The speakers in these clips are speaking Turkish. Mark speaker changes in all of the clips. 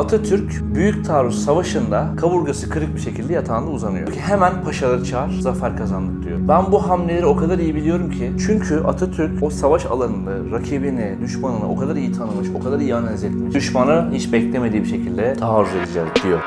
Speaker 1: Atatürk Büyük Taarruz Savaşı'nda kaburgası kırık bir şekilde yatağında uzanıyor. Ki hemen paşaları çağır, zafer kazandık diyor. Ben bu hamleleri o kadar iyi biliyorum ki çünkü Atatürk o savaş alanında rakibini, düşmanını o kadar iyi tanımış, o kadar iyi analiz etmiş. Düşmanı hiç beklemediği bir şekilde taarruz edeceğiz diyor.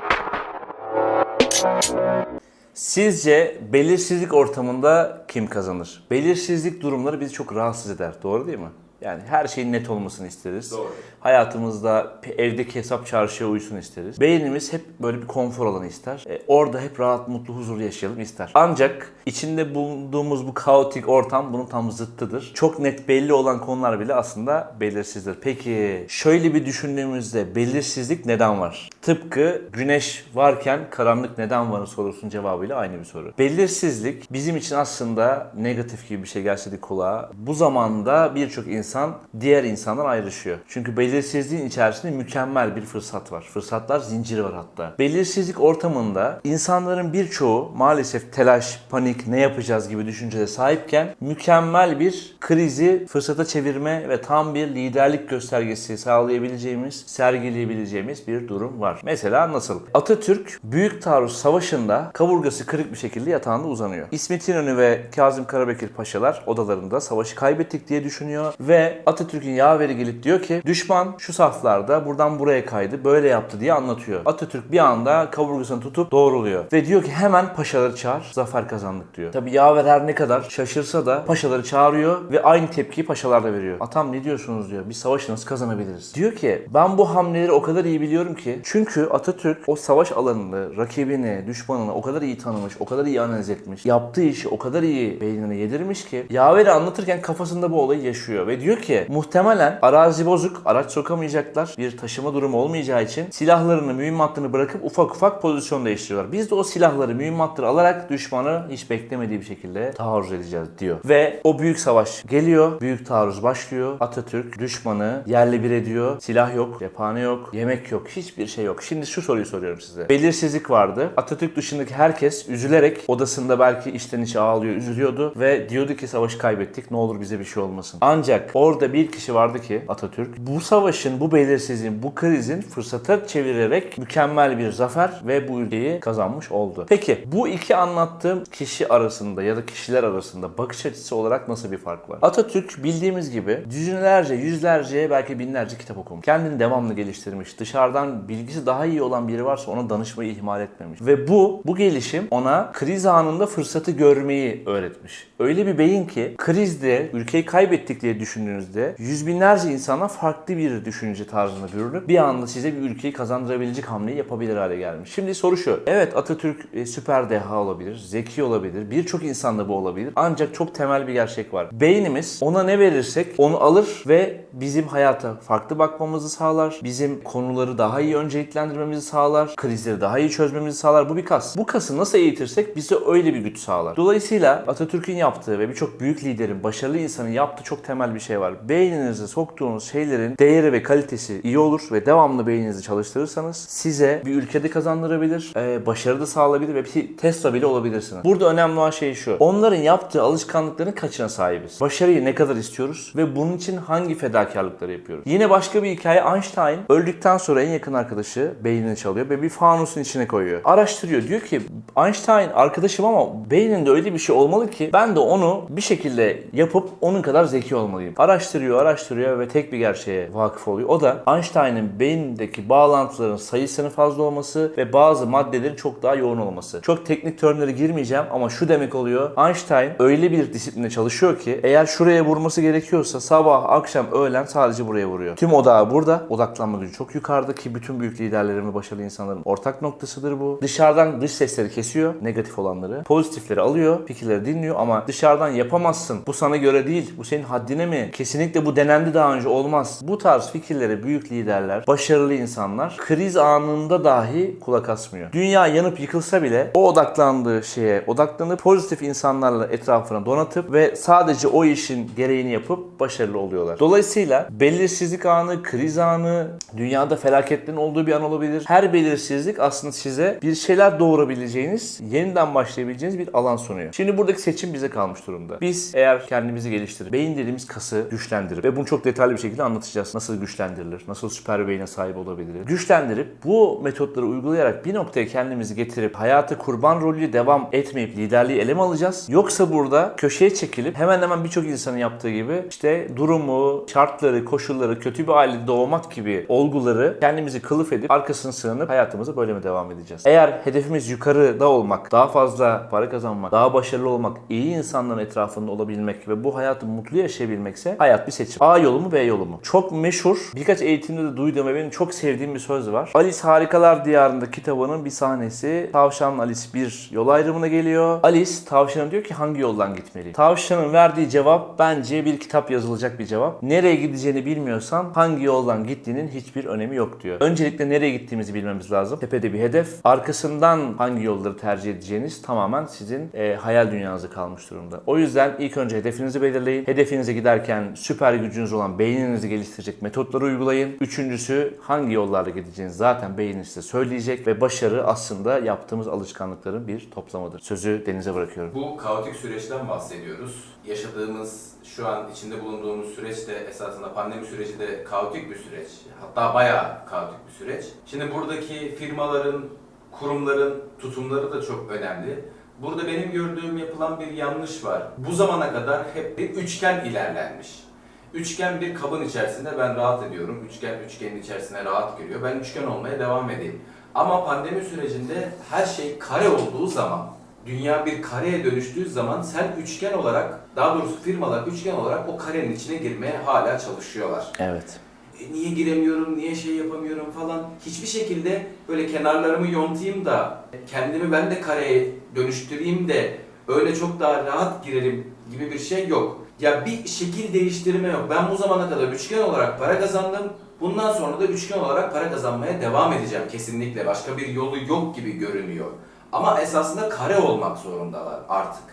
Speaker 1: Sizce belirsizlik ortamında kim kazanır? Belirsizlik durumları bizi çok rahatsız eder. Doğru değil mi? Yani her şeyin net olmasını isteriz.
Speaker 2: Doğru.
Speaker 1: Hayatımızda evdeki hesap çarşıya uysun isteriz. Beynimiz hep böyle bir konfor alanı ister. E, orada hep rahat, mutlu, huzurlu yaşayalım ister. Ancak içinde bulunduğumuz bu kaotik ortam bunun tam zıttıdır. Çok net belli olan konular bile aslında belirsizdir. Peki şöyle bir düşündüğümüzde belirsizlik neden var? Tıpkı güneş varken karanlık neden var sorusunun cevabıyla aynı bir soru. Belirsizlik bizim için aslında negatif gibi bir şey gelse de kulağa. Bu zamanda birçok insan diğer insandan ayrışıyor. Çünkü belirsizliğin içerisinde mükemmel bir fırsat var. Fırsatlar zinciri var hatta. Belirsizlik ortamında insanların birçoğu maalesef telaş, panik, ne yapacağız gibi düşüncede sahipken mükemmel bir krizi fırsata çevirme ve tam bir liderlik göstergesi sağlayabileceğimiz, sergileyebileceğimiz bir durum var. Mesela nasıl? Atatürk Büyük Taarruz Savaşı'nda kaburgası kırık bir şekilde yatağında uzanıyor. İsmet İnönü ve Kazım Karabekir paşalar odalarında savaşı kaybettik diye düşünüyor ve Atatürk'ün yaveri gelip diyor ki düşman şu saflarda buradan buraya kaydı böyle yaptı diye anlatıyor. Atatürk bir anda kaburgasını tutup doğruluyor ve diyor ki hemen paşaları çağır zafer kazandık diyor. Tabi yaver her ne kadar şaşırsa da paşaları çağırıyor ve aynı tepkiyi paşalar da veriyor. Atam ne diyorsunuz diyor. Biz savaşı nasıl kazanabiliriz? Diyor ki ben bu hamleleri o kadar iyi biliyorum ki çünkü Atatürk o savaş alanında rakibini, düşmanını o kadar iyi tanımış, o kadar iyi analiz etmiş. Yaptığı işi o kadar iyi beynine yedirmiş ki yaveri anlatırken kafasında bu olayı yaşıyor ve diyor ki muhtemelen arazi bozuk, araç sokamayacaklar. Bir taşıma durumu olmayacağı için silahlarını, mühimmatlarını bırakıp ufak ufak pozisyon değiştiriyorlar. Biz de o silahları, mühimmatları alarak düşmanı hiç beklemediği bir şekilde taarruz edeceğiz diyor. Ve o büyük savaş geliyor. Büyük taarruz başlıyor. Atatürk düşmanı yerle bir ediyor. Silah yok, cephane yok, yemek yok, hiçbir şey yok. Şimdi şu soruyu soruyorum size. Belirsizlik vardı. Atatürk dışındaki herkes üzülerek odasında belki içten içe ağlıyor, üzülüyordu ve diyordu ki savaşı kaybettik. Ne olur bize bir şey olmasın. Ancak orada bir kişi vardı ki Atatürk bu savaşın, bu belirsizliğin, bu krizin fırsata çevirerek mükemmel bir zafer ve bu ülkeyi kazanmış oldu. Peki bu iki anlattığım kişi arasında ya da kişiler arasında bakış açısı olarak nasıl bir fark var? Atatürk bildiğimiz gibi düzinlerce, yüzlerce belki binlerce kitap okumuş. Kendini devamlı geliştirmiş. Dışarıdan bilgisi daha iyi olan biri varsa ona danışmayı ihmal etmemiş. Ve bu, bu gelişim ona kriz anında fırsatı görmeyi öğretmiş. Öyle bir beyin ki krizde ülkeyi kaybettik diye düşündüğünüzde yüz binlerce insana farklı bir düşünce tarzına bürünüp bir anda size bir ülkeyi kazandırabilecek hamleyi yapabilir hale gelmiş. Şimdi soru şu. Evet Atatürk e, süper deha olabilir, zeki olabilir. Birçok insanda bu olabilir. Ancak çok temel bir gerçek var. Beynimiz ona ne verirsek onu alır ve bizim hayata farklı bakmamızı sağlar. Bizim konuları daha iyi önceliklendirmemizi sağlar. Krizleri daha iyi çözmemizi sağlar. Bu bir kas. Bu kası nasıl eğitirsek bize öyle bir güç sağlar. Dolayısıyla Atatürk'ün yaptığı ve birçok büyük liderin, başarılı insanın yaptığı çok temel bir şey var. Beyninize soktuğunuz şeylerin değeri ve kalitesi iyi olur ve devamlı beyninizi çalıştırırsanız size bir ülkede kazandırabilir, e, başarı da sağlayabilir ve bir Tesla bile olabilirsiniz. Burada önemli olan şey şu. Onların yaptığı alışkanlıkların kaçına sahibiz? Başarıyı ne kadar istiyoruz ve bunun için hangi fedakarlıkları yapıyoruz? Yine başka bir hikaye Einstein öldükten sonra en yakın arkadaşı beynini çalıyor ve bir fanusun içine koyuyor. Araştırıyor. Diyor ki Einstein arkadaşım ama beyninde öyle bir şey olmalı ki ben de onu bir şekilde yapıp onun kadar zeki olmalıyım. Araştırıyor, araştırıyor ve tek bir gerçeğe vakıf oluyor. O da Einstein'ın beynindeki bağlantıların sayısının fazla olması ve bazı maddelerin çok daha yoğun olması. Çok teknik terimlere girmeyeceğim ama şu demek oluyor. Einstein öyle bir disipline çalışıyor ki eğer şuraya vurması gerekiyorsa sabah, akşam, öğlen sadece buraya vuruyor. Tüm odağı burada. Odaklanma gücü çok yukarıda ki bütün büyük liderlerin ve başarılı insanların ortak noktasıdır bu. Dışarıdan dış sesleri kesiyor, negatif olanları. Pozitifleri alıyor, fikirleri dinliyor ama dışarıdan yapamazsın. Bu sana göre değil, bu senin haddine mi? Kesinlikle bu denendi daha önce olmaz. Bu tarz fikirlere büyük liderler, başarılı insanlar kriz anında dahi kulak asmıyor. Dünya yanıp yıkılsa bile o odaklandığı şeye odaklanıp pozitif insanlarla etrafına donatıp ve sadece o işin gereğini yapıp başarılı oluyorlar. Dolayısıyla belirsizlik anı, kriz anı, dünyada felaketlerin olduğu bir an olabilir. Her belirsizlik aslında size bir şeyler doğurabileceğiniz, yeniden başlayabileceğiniz bir alan sunuyor. Şimdi buradaki seçim bize kalmış durumda. Biz eğer kendimizi geliştirip beyin dediğimiz kası güçlendirip ve bunu çok detaylı bir şekilde anlatacağız. Nasıl güçlendirilir? Nasıl süper bir beyne sahip olabilir? Güçlendirip bu metotları uygulayarak bir noktaya kendimizi getirip hayatı kurban rolüyle devam etmeyip liderliği ele mi alacağız? Yoksa burada köşeye çekilip hemen hemen birçok insanın yaptığı gibi işte durumu, şartları, koşulları, kötü bir ailede doğmak gibi olguları kendimizi kılıf edip arkasına sığınıp hayatımıza böyle mi devam edeceğiz? Eğer hedefimiz yukarıda olmak, daha fazla para kazanmak, daha başarılı olmak, iyi insanların etrafında olabilmek ve bu hayatı mutlu yaşayabilmekse hayat bir seçim. A yolu mu B yolu mu? Çok meşhur, birkaç eğitimde de duyduğum ve benim çok sevdiğim bir söz var. Alice Harikalar Diyarında kitabının bir sahnesi. Tavşanla Alice bir yol ayrımına geliyor. Alice tavşana diyor ki hangi yoldan gitmeli? Tavşanın verdiği cevap bence bir kitap yazılacak bir cevap. Nereye gideceğini bilmiyorsan hangi yoldan gittiğinin hiçbir önemi yok diyor. Öncelikle nereye gittiğimizi bilmemiz lazım. Tepede bir hedef. Arkasından hangi yolları tercih edeceğiniz tamamen sizin e, hayal dünyanızda kalmış durumda. O yüzden ilk önce hedefinizi belirleyin. Hedefinize giderken süper gücünüz olan beyninizi geliştirecek metotları uygulayın. Üçüncüsü hangi yollarla gideceğinizi zaten beyniniz size söyleyecek ve başarı aslında yaptığımız alışkanlıkların bir toplamıdır. Sözü Deniz'e bırakıyorum.
Speaker 2: Bu kaotik süreçten bahsediyoruz. Yaşadığımız, şu an içinde bulunduğumuz süreç de esasında pandemi süreci de kaotik bir süreç. Hatta bayağı kaotik bir süreç. Şimdi buradaki firmaların, kurumların tutumları da çok önemli. Burada benim gördüğüm yapılan bir yanlış var. Bu zamana kadar hep bir üçgen ilerlenmiş. Üçgen bir kabın içerisinde ben rahat ediyorum. Üçgen üçgenin içerisine rahat giriyor. Ben üçgen olmaya devam edeyim. Ama pandemi sürecinde her şey kare olduğu zaman, dünya bir kareye dönüştüğü zaman sen üçgen olarak, daha doğrusu firmalar üçgen olarak o karenin içine girmeye hala çalışıyorlar.
Speaker 1: Evet.
Speaker 2: E, niye giremiyorum, niye şey yapamıyorum falan. Hiçbir şekilde böyle kenarlarımı yontayım da kendimi ben de kareye dönüştüreyim de öyle çok daha rahat girelim gibi bir şey yok. Ya bir şekil değiştirme yok. Ben bu zamana kadar üçgen olarak para kazandım. Bundan sonra da üçgen olarak para kazanmaya devam edeceğim kesinlikle. Başka bir yolu yok gibi görünüyor. Ama esasında kare olmak zorundalar artık.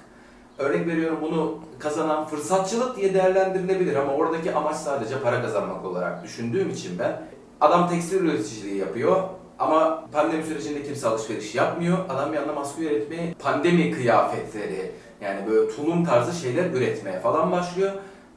Speaker 2: Örnek veriyorum bunu kazanan fırsatçılık diye değerlendirilebilir ama oradaki amaç sadece para kazanmak olarak düşündüğüm için ben adam tekstil üreticiliği yapıyor ama pandemi sürecinde kimse alışveriş yapmıyor. Adam bir anda maske üretmeye, pandemi kıyafetleri yani böyle tulum tarzı şeyler üretmeye falan başlıyor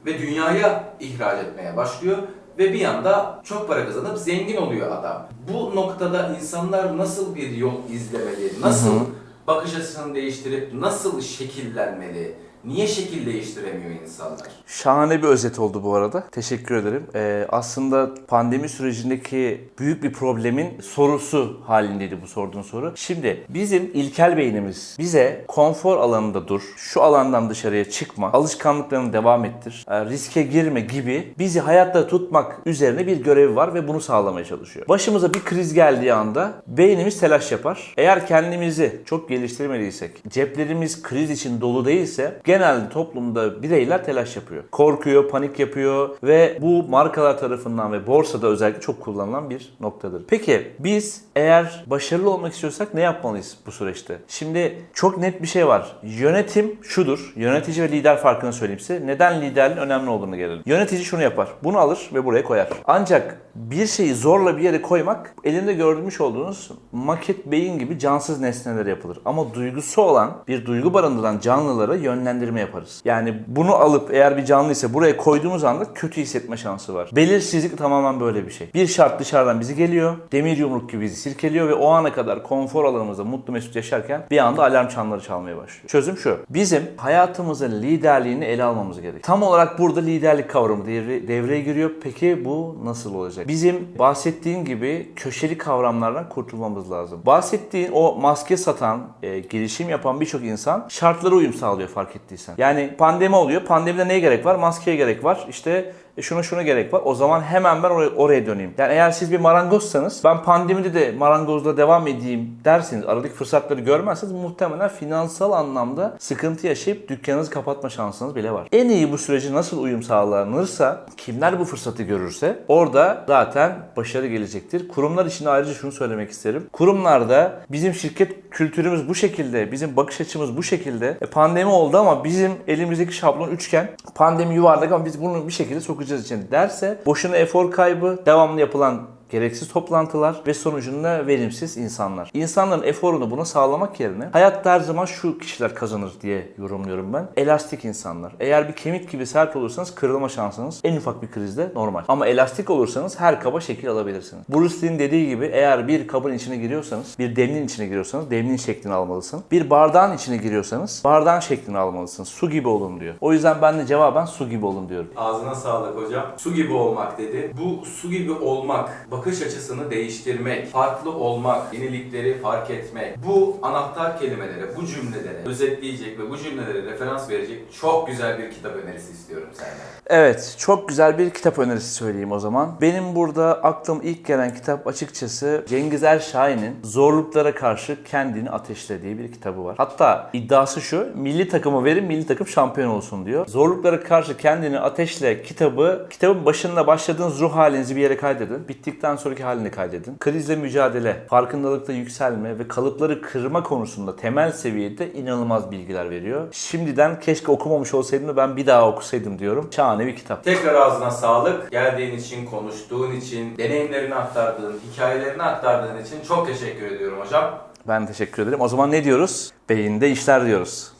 Speaker 2: ve dünyaya ihraç etmeye başlıyor ve bir anda çok para kazanıp zengin oluyor adam. Bu noktada insanlar nasıl bir yol izlemeli, nasıl bakış açısını değiştirip nasıl şekillenmeli? Niye şekil değiştiremiyor insanlar?
Speaker 1: Şahane bir özet oldu bu arada. Teşekkür ederim. Ee, aslında pandemi sürecindeki büyük bir problemin sorusu halindeydi bu sorduğun soru. Şimdi bizim ilkel beynimiz bize konfor alanında dur, şu alandan dışarıya çıkma, alışkanlıklarını devam ettir, e, riske girme gibi bizi hayatta tutmak üzerine bir görevi var ve bunu sağlamaya çalışıyor. Başımıza bir kriz geldiği anda beynimiz telaş yapar. Eğer kendimizi çok geliştirmediysek, ceplerimiz kriz için dolu değilse genelde toplumda bireyler telaş yapıyor. Korkuyor, panik yapıyor ve bu markalar tarafından ve borsada özellikle çok kullanılan bir noktadır. Peki biz eğer başarılı olmak istiyorsak ne yapmalıyız bu süreçte? Şimdi çok net bir şey var. Yönetim şudur. Yönetici ve lider farkını söyleyeyim size. Neden liderliğin önemli olduğunu gelelim. Yönetici şunu yapar. Bunu alır ve buraya koyar. Ancak bir şeyi zorla bir yere koymak elinde görmüş olduğunuz maket beyin gibi cansız nesneler yapılır. Ama duygusu olan bir duygu barındıran canlılara yönlendirme yaparız. Yani bunu alıp eğer bir canlıysa buraya koyduğumuz anda kötü hissetme şansı var. Belirsizlik tamamen böyle bir şey. Bir şart dışarıdan bizi geliyor. Demir yumruk gibi bizi sirkeliyor ve o ana kadar konfor alanımızda mutlu mesut yaşarken bir anda alarm çanları çalmaya başlıyor. Çözüm şu. Bizim hayatımızın liderliğini ele almamız gerek. Tam olarak burada liderlik kavramı devre- devreye giriyor. Peki bu nasıl olacak? Bizim bahsettiğin gibi köşeli kavramlardan kurtulmamız lazım. Bahsettiğin o maske satan, e, girişim yapan birçok insan şartlara uyum sağlıyor fark ettiysen. Yani pandemi oluyor. Pandemide neye gerek var? Maskeye gerek var. İşte e, şuna şuna gerek var. O zaman hemen ben oraya, oraya döneyim. Yani eğer siz bir marangozsanız ben pandemide de marangozla devam edeyim derseniz aradaki fırsatları görmezseniz muhtemelen finansal anlamda sıkıntı yaşayıp dükkanınızı kapatma şansınız bile var. En iyi bu süreci nasıl uyum sağlanırsa kimler bu fırsatı görürse orada zaten başarı gelecektir. Kurumlar için ayrıca şunu söylemek isterim. Kurumlarda bizim şirket kültürümüz bu şekilde, bizim bakış açımız bu şekilde. E, pandemi oldu ama bizim elimizdeki şablon üçgen. Pandemi yuvarlak ama biz bunu bir şekilde sokacağız içine derse boşuna efor kaybı, devamlı yapılan gereksiz toplantılar ve sonucunda verimsiz insanlar. İnsanların eforunu buna sağlamak yerine hayatta her zaman şu kişiler kazanır diye yorumluyorum ben. Elastik insanlar. Eğer bir kemik gibi sert olursanız kırılma şansınız en ufak bir krizde normal. Ama elastik olursanız her kaba şekil alabilirsiniz. Bruce Lee'nin dediği gibi eğer bir kabın içine giriyorsanız, bir demliğin içine giriyorsanız demliğin şeklini almalısın. Bir bardağın içine giriyorsanız bardağın şeklini almalısın. Su gibi olun diyor. O yüzden ben de cevaben su gibi olun diyorum.
Speaker 2: Ağzına sağlık hocam. Su gibi olmak dedi. Bu su gibi olmak, bakış açısını değiştirmek, farklı olmak, yenilikleri fark etmek. Bu anahtar kelimelere, bu cümlelere özetleyecek ve bu cümlelere referans verecek çok güzel bir kitap önerisi istiyorum senden.
Speaker 1: Evet, çok güzel bir kitap önerisi söyleyeyim o zaman. Benim burada aklım ilk gelen kitap açıkçası Cengiz Erşahin'in Zorluklara Karşı Kendini Ateşlediği bir kitabı var. Hatta iddiası şu, milli takımı verin, milli takım şampiyon olsun diyor. Zorluklara Karşı Kendini Ateşle kitabı, kitabın başında başladığınız ruh halinizi bir yere kaydedin. Bittikten sonraki halini kaydedin. Krizle mücadele, farkındalıkta yükselme ve kalıpları kırma konusunda temel seviyede inanılmaz bilgiler veriyor. Şimdiden keşke okumamış olsaydım da ben bir daha okusaydım diyorum. Şahane bir kitap.
Speaker 2: Tekrar ağzına sağlık. Geldiğin için, konuştuğun için, deneyimlerini aktardığın, hikayelerini aktardığın için çok teşekkür ediyorum hocam.
Speaker 1: Ben teşekkür ederim. O zaman ne diyoruz? Beyinde işler diyoruz.